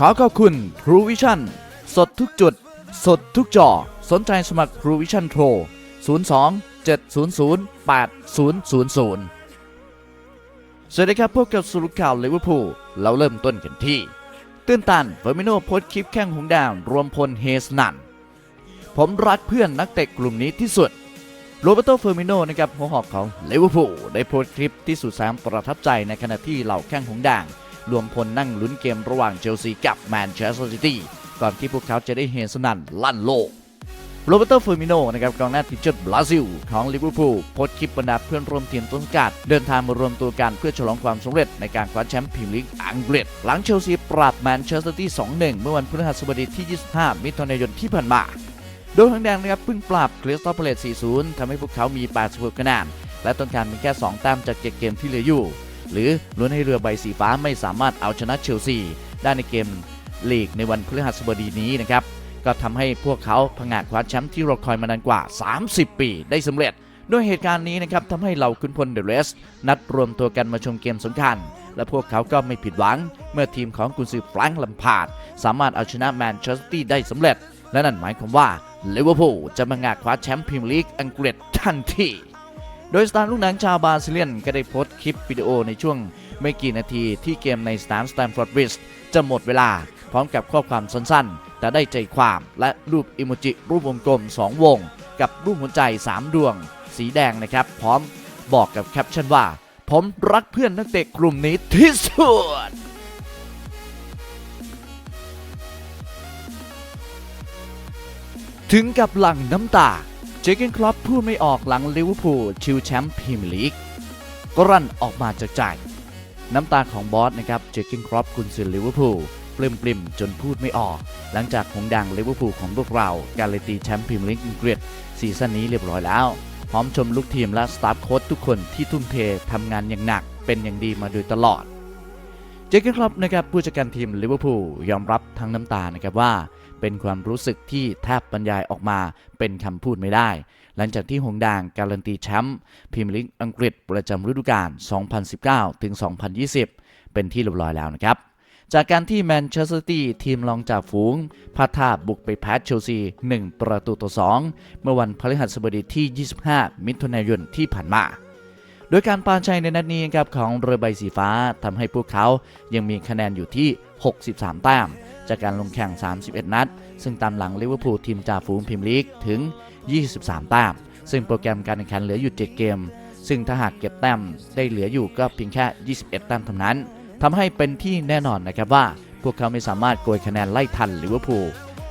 ขอขอบคุณ True Vision สดทุกจุด สดทุกจอ สนใจสมัคร True Vision โทร02 700 8000 สวัสดีครับพบกับสุรุข่าวลิเวอร์พูลเราเริ่มต้นกันที่ ตื้นตันเฟอร์มิโนโพสต์คลิปแข้งหงดาวรวมพลเฮสนันผมรักเพื่อนนักเตะกลุ่มนี้ที่สุดโรเบโตเฟอร์มิโนนะครับหัวหอกของลิเวอร์พูลได้โพสต์คลิปที่สุดแสนประทับใจในขณะที่เหล่าแข้งหงด่าง รวมพลนั่งลุ้นเกมระหว่างเชลซีกับแมนเชสเตอร์ซิตี้ก่อนที่พวกเขาจะได้เฮสนันลั่นโลกโรเบโตเฟอร์มิโนนะครับกองหน้าทีมชาติบราซิล ของลิเวอร์พูลโพสต์คลิปบรรดาเพื่อนร่วมทีมต้นกัดเดินทางมารวมตัวกันเพื่อฉลองความสำเร็จในการคว้าแชมป์พรีเมียร์ลีกอังกฤษ หลังเชลซีปราบแมนเชสเตอร์ซิตี้2-1 เมื่อวันพฤหัสบดีที่ 25 มิถุนายนที่ผ่านมา โดยทางแดงนะครับเพิ่งปราบคริสตัลพาเลต4-0ทำให้พวกเขามี 86 คะแนนและต้นการมีแค่ 2 แต้มจาก 7 เกมที่เหลืออยู่ หรือล้วนให้เรือใบสีฟ้าไม่สามารถเอาชนะเชลซีได้ในเกมลีกในวันพฤหัสบดีนี้นะครับก็ทำให้พวกเขาผงาดคว้าแชมป์ที่รอคอยมานานกว่า 30 ปีได้สำเร็จ ด้วยเหตุการณ์นี้นะครับทำให้เหล่าคุณพลเดอะเรส นัดรวมตัวกันมาชมเกมสำคัญ และพวกเขาก็ไม่ผิดหวัง เมื่อทีมของกุนซือแฟรงค์ลัมพาด สามารถเอาชนะแมนเชสเตอร์ตี้ได้สำเร็จ และนั่นหมายความว่าลิเวอร์พูลจะมางาดคว้าแชมป์พรีเมียร์ลีกอังกฤษทันที โดยสตาร์ลูกหนังชาวบราซิเลียนก็ได้โพสต์คลิปวิดีโอในช่วงไม่กี่นาทีที่เกมในสนามสแตมฟอร์ดบริดจ์จะหมดเวลา พร้อมกับข้อความสั้นๆ แต่ได้ใจความและรูปอิโมจิรูปวงกลม 2 วง กับรูปหัวใจ 3 ดวง สีแดงนะครับ พร้อมบอกกับแคปชั่นว่า ผมรักเพื่อนนักเตะกลุ่มนี้ที่สุดถึงกับหลั่งน้ำตา จเกนคลอปพูดไม่ออกหลังลิเวอร์พูลชิวแชมป์พรีเมียร์ลีกก็รั่นออกมาจากใจ น้ำตาของบอสนะครับเจเกนครอปกุนซือลิเวอร์พูลปลิมปลิมจนพูดไม่ออก หลังจากหงดังลิเวอร์พูลของพวกเราการเลตีแชมป์พรีเมียร์ลีกอังกฤษซีซั่นนี้เรียบร้อยแล้ว พร้อมชมลูกทีมและสตาฟโค้ชทุกคนที่ทุ่มเททำงานอย่างหนักเป็นอย่างดีมาโดยตลอด เจเกนครอปนะครับผู้จัดการทีมลิเวอร์พูลยอมรับทั้งน้ำตานะครับว่า เป็นความรู้สึกที่แทบบรรยายออกมาเป็นคำพูดไม่ได้ หลังจากที่หงดางการันตีแชมป์พรีเมียร์ลีกอังกฤษประจำฤดูกาล 2019 ถึง 2020 เป็นที่เรียบร้อยแล้วนะครับ จากการที่แมนเชสเตอร์ตี้ทีมรองจากฝูงพาท่าบุกไปแพ้เชลซี 1 ประตูต่อ 2 เมื่อวันพฤหัสบดีที่ 25 มิถุนายนที่ผ่านมา โดยการปานชัยในนัดนี้ครับของเรือใบสีฟ้าทำให้พวกเขายังมีคะแนนอยู่ที่ 63 แต้ม จากการลงแข่ง 31 นัด ซึ่งตามหลังลิเวอร์พูลทีมจ่าฝูงพรีเมียร์ลีกถึง 23 แต้ม ซึ่งโปรแกรมการแข่งขันเหลืออยู่ 7 เกม ซึ่งถ้าหากเก็บแต้มได้เหลืออยู่ก็เพียงแค่ 21 แต้มเท่านั้นทำให้เป็นที่แน่นอนนะครับว่า พวกเขาไม่สามารถโกยคะแนนไล่ทันลิเวอร์พูล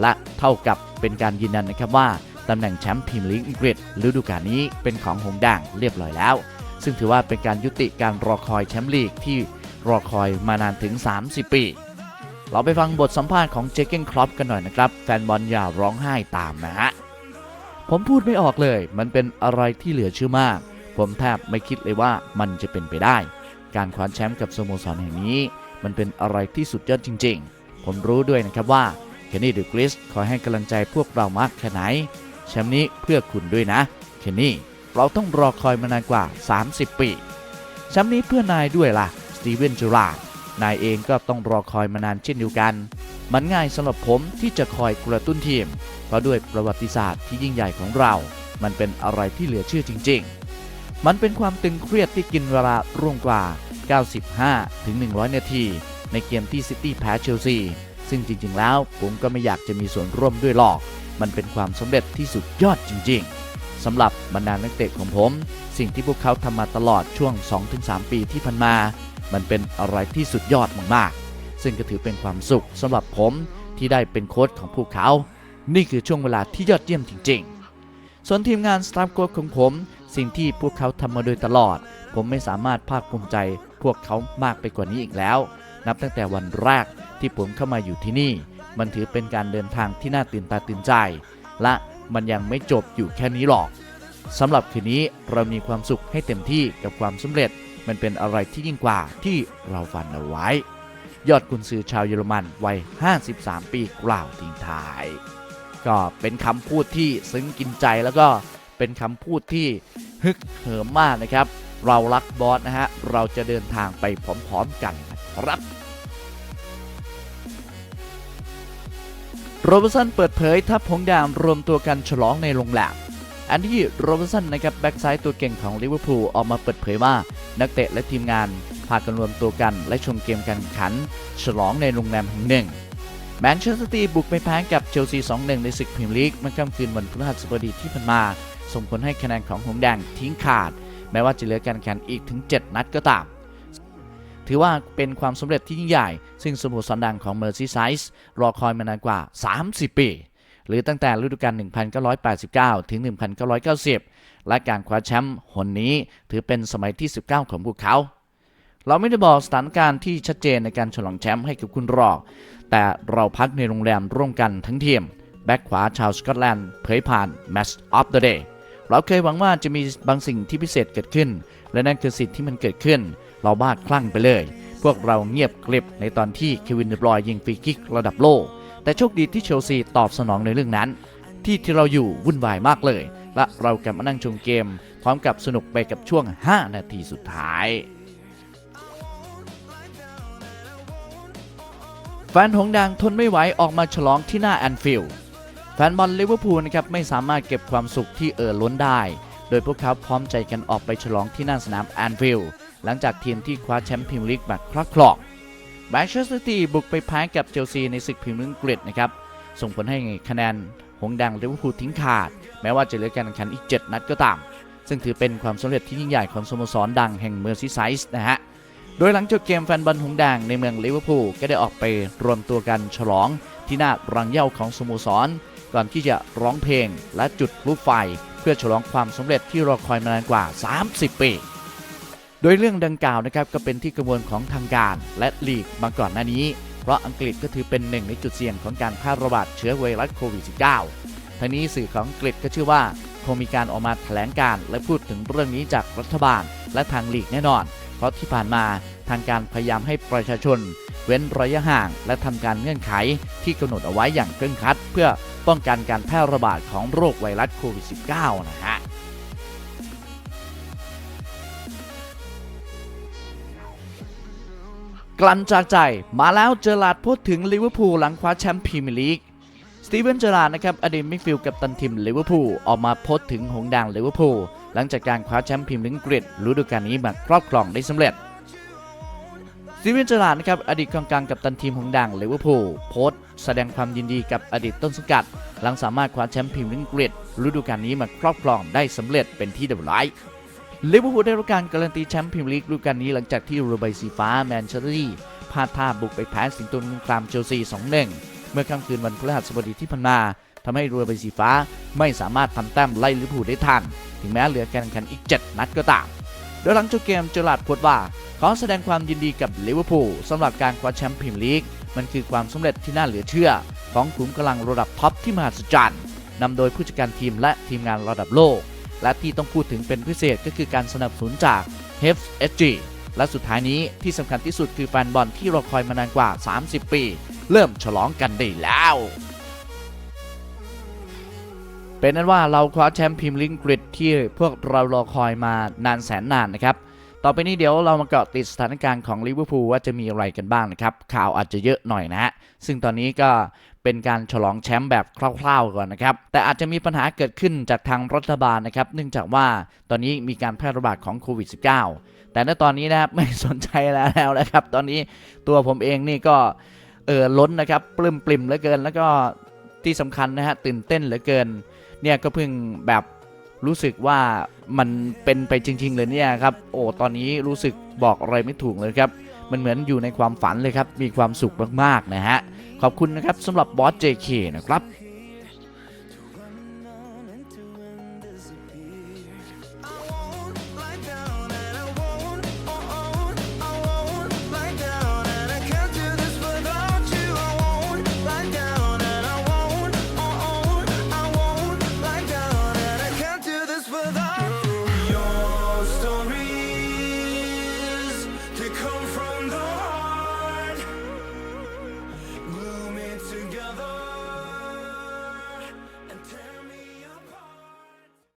และเท่ากับเป็นการยืนยันนะครับว่าตำแหน่งแชมป์พรีเมียร์ลีกอังกฤษฤดูกาลนี้เป็นของหงด่างเรียบร้อยแล้ว ซึ่งถือว่าเป็นการยุติการรอคอยแชมป์ลีกที่รอคอยมานานถึง 30 ปี เราไปฟังบทสัมภาษณ์ของเจเกนครอปกันหน่อยนะครับ แฟนบอลอย่าร้องไห้ตามนะฮะ ผมพูดไม่ออกเลย มันเป็นอะไรที่เหลือเชื่อมาก ผมแทบไม่คิดเลยว่ามันจะเป็นไปได้ การคว้าแชมป์กับสโมสรแห่งนี้ มันเป็นอะไรที่สุดยอดจริง ๆ ผมรู้ด้วยนะครับว่าเคนนี่ดอะกริสคอยให้กำลังใจพวกเรามากแค่ไหนแชมป์นี้เพื่อคุณด้วยนะเคนนี่ เราต้องรอคอยมานานกว่า 30 ปีแชมป์นี้เพื่อนายด้วยล่ะสตีเวนจูรานายเองก็ต้องรอคอยมานานเช่นเดียวกัน มันง่ายสำหรับผมที่จะคอยกระตุ้นทีม เพราะด้วยประวัติศาสตร์ที่ยิ่งใหญ่ของเรา มันเป็นอะไรที่เหลือเชื่อจริง ๆ มันเป็นความตึงเครียดที่กินเวลาร่วมกว่า 95 ถึง 100 นาที ในเกมที่ซิตี้แพ้เชลซี ซึ่งจริง ๆ แล้วผมก็ไม่อยากจะมีส่วนร่วมด้วยหรอก มันเป็นความสำเร็จที่สุดยอดจริง ๆ สำหรับบรรดานักเตะของผม สิ่งที่พวกเขาทำมาตลอดช่วง 2-3 ปีที่ผ่านมา มันเป็นอะไรที่สุดยอดมากๆ ซึ่งก็ถือเป็นความสุขสำหรับผมที่ได้เป็นโค้ชของพวกเขา นี่คือช่วงเวลาที่ยอดเยี่ยมจริง ๆ ส่วนทีมงานสตาฟโค้ชของผม สิ่งที่พวกเขาทำมาโดยตลอด ผมไม่สามารถภาคภูมิใจ พวกเขามากไปกว่านี้อีกแล้ว นับตั้งแต่วันแรกที่ผมเข้ามาอยู่ที่นี่ มันถือเป็นการเดินทางที่น่าตื่นตาตื่นใจ และ มันยังไม่จบอยู่แค่นี้หรอกสำหรับคืนนี้เรามีความสุขให้เต็มที่กับความสำเร็จ มันเป็นอะไรที่ยิ่งกว่าที่เราฝันเอาไว้ ยอดกุนซือชาวเยอรมันวัย 53 ปีกล่าวทิ้งท้าย ก็เป็นคำพูดที่ซึ้งกินใจแล้วก็เป็นคำพูดที่ฮึกเหิมมากนะครับ เรารักบอสนะฮะ เราจะเดินทางไปพร้อมๆกันนะครับ โรเบร์สันเปิดเผยทัพหงส์แดงรวมตัวกันฉลองในโรงแรมอันที่โรเบร์สันนะครับแบ็กซ้ายตัวเก่งของลิเวอร์พูลออกมาเปิดเผยว่า นักเตะและทีมงานพากันรวมตัวกันและชมเกมการแข่งขัน ฉลองในโรงแรมแห่งหนึ่งแมนเชสเตอร์ซิตี้บุกไปแพ้กับเชลซี 2-1 ในศึกพรีเมียร์ลีกเมื่อค่ำคืนวันพฤหัสบดีที่ผ่านมา ส่งผลให้คะแนนของหงแดงทิ้งขาด แม้ว่าจะเหลือการแข่งขันอีกถึง 7 นัดก็ตาม ถือว่าเป็นความสำเร็จที่ยิ่งใหญ่ ซึ่งสโมสรดังของเมอร์ซีไซส์รอคอยมานานกว่า 30 ปี หรือตั้งแต่ฤดูกาล 1989 ถึง 1990 และการคว้าแชมป์หนนี้ถือเป็นสมัยที่ 19 ของพวกเขา เราไม่ได้บอกสถานการณ์ที่ชัดเจนในการฉลองแชมป์ให้กับคุณรอก แต่เราพักในโรงแรมร่วมกันทั้งทีมแบ็กขวาชาวสกอตแลนด์เผยผ่าน Match of the Day เราเคยหวังว่าจะมีบางสิ่งที่พิเศษเกิดขึ้น และนั่นคือสิ่งที่มันเกิดขึ้น เราบ้าคลั่งไปเลย พวกเราเงียบกริบในตอนที่เควินเดบรอยยิงฟรีคิกระดับโลก แต่โชคดีที่เชลซีตอบสนองในเรื่องนั้น ที่ที่เราอยู่วุ่นวายมากเลย และเรากลับมานั่งชมเกม พร้อมกับสนุกไปกับช่วง 5 นาทีสุดท้ายแฟนหงส์แดงทนไม่ไหวออกมาฉลองที่หน้าแอนฟิลด์แฟนบอลลิเวอร์พูลนะครับไม่สามารถเก็บความสุขที่เอ่อล้นได้ โดยพวกเขาพร้อมใจกันออกไปฉลองที่หน้าสนามแอนฟิลด์ หลังจากทีมที่คว้าแชมป์พรีเมียร์ลีกแบบคลักคลอกแมนเชสเตอร์ซิตี้บุกไปแพ้กับเชลซีในศึกพรีเมียร์ลีกอังกฤษนะครับ ส่งผลให้คะแนนหงส์แดงลิเวอร์พูลทิ้งขาด แม้ว่าจะเหลือการแข่งขันอีก 7 นัดก็ตาม ซึ่งถือเป็นความสำเร็จที่ยิ่งใหญ่ของสโมสรดังแห่งเมอร์ซีไซส์นะฮะโดยหลังจบเกมแฟนบอลหงส์แดงในเมืองลิเวอร์พูลก็ได้ออกไปรวมตัวกันฉลองที่หน้ารังเย้าของสโมสร ก่อนที่จะร้องเพลงและจุดพลุไฟ เพื่อฉลองความสำเร็จที่รอคอยมานานกว่า 30 ปี โดยเรื่องดังกล่าวนะครับก็เป็นที่กังวลของทางการและลีกมาก่อนหน้านี้ เพราะอังกฤษก็ถือเป็นหนึ่งในจุดเสี่ยงของการแพร่ระบาดเชื้อไวรัสโควิด -19 ทั้งนี้สื่อของอังกฤษก็เชื่อว่าคงมีการออกมาแถลงการและพูดถึงเรื่องนี้จากรัฐบาลและทางลีกแน่นอน เพราะที่ผ่านมาทางการพยายามให้ประชาชน เว้นระยะห่าง และทำการเงื่อนไขที่กำหนดเอาไว้อย่างเคร่งครัด เพื่อป้องกันการแพร่ระบาดของโรคไวรัสโควิด -19 นะฮะ กลั่นจากใจมาแล้วเจอร์ลาร์ดพูดถึงลิเวอร์พูลหลังคว้าแชมป์พรีเมียร์ลีกสตีเวนเจอราร์ดนะครับอดีตมิดฟิลด์กับตันทีมลิเวอร์พูลออกมาโพสต์ถึงหงส์แดงลิเวอร์พูลหลังจากการคว้าแชมป์พรีเมียร์ลีกอังกฤษฤดูกาลนี้มาครอบครองได้สำเร็จสตีเวนเจอราร์ดนะครับอดีตกองกลางกับตันทีมหงส์แดงลิเวอร์พูลโพสต์แสดงความยินดีกับอดีตต้นสังกัด หลังสามารถคว้าแชมป์พรีเมียร์ลีกอังกฤษฤดูกาลนี้มาครอบครองได้สำเร็จเป็นที่เรียบร้อย ลิเวอร์พูลได้รับการการันตีแชมป์พรีเมียร์ลีกฤดูกาลนี้หลังจากที่เรือใบสีฟ้าแมนเชสเตอร์พลาดท่าบุกไปแพ้สิงโตนครามเชลซี 2-1 เมื่อค่ำคืนวันพฤหัสบดีที่ผ่านมาทำให้เรือใบสีฟ้าไม่สามารถทำแต้มไล่ลิเวอร์พูลได้ทัน ถึงแม้เหลือการแข่งขันอีก 7 นัดก็ตาม โดยหลังจบเกมเจอร์ลาดโพสต์ว่าขอแสดงความยินดีกับลิเวอร์พูลสำหรับการคว้าแชมป์พรีเมียร์ลีก มันคือความสำเร็จที่น่าเหลือเชื่อ ของขุมกำลังระดับท็อปที่มหัศจรรย์นำโดยผู้จัดการทีมและทีมงานระดับโลก และที่ต้องพูดถึงเป็นพิเศษก็คือการสนับสนุนจาก h e f SG และสุดท้ายนี้ที่สำคัญที่สุดคือแฟนบอลที่รอคอยมานานกว่า 30 ปี เริ่มฉลองกันได้แล้ว เป็นนั้นว่าเราคว้าแชมป์พรีเมียร์ลีกอังกฤษที่พวกเรารอคอยมานานแสนนานนะครับต่อไปนี้เดี๋ยวเรามาเกาะติดสถานการณ์ของลิเวอร์พูลว่าจะมีอะไรกันบ้างนะครับ ข่าวอาจจะเยอะหน่อยนะฮะ ซึ่งตอนนี้ก็ เป็นการฉลองแชมป์แบบคร่าวๆก่อนนะครับ แต่อาจจะมีปัญหาเกิดขึ้นจากทางรัฐบาลนะครับ เนื่องจากว่าตอนนี้มีการแพร่ระบาดของโควิด -19 แต่ณตอนนี้นะครับไม่สนใจแล้วนะครับ ตอนนี้ตัวผมเองนี่ก็เออล้นนะครับปลื้มปริ่มเหลือเกิน แล้วก็ที่สำคัญนะฮะตื่นเต้นเหลือเกิน เนี่ยก็เพิ่งแบบรู้สึกว่ามันเป็นไปจริง ๆ เลยเนี่ยครับ โอ้ตอนนี้รู้สึกบอกอะไรไม่ถูกเลยครับ มันเหมือนอยู่ในความฝันเลยครับ มีความสุขมากๆนะฮะ ขอบคุณนะครับสำหรับบอส JK นะครับ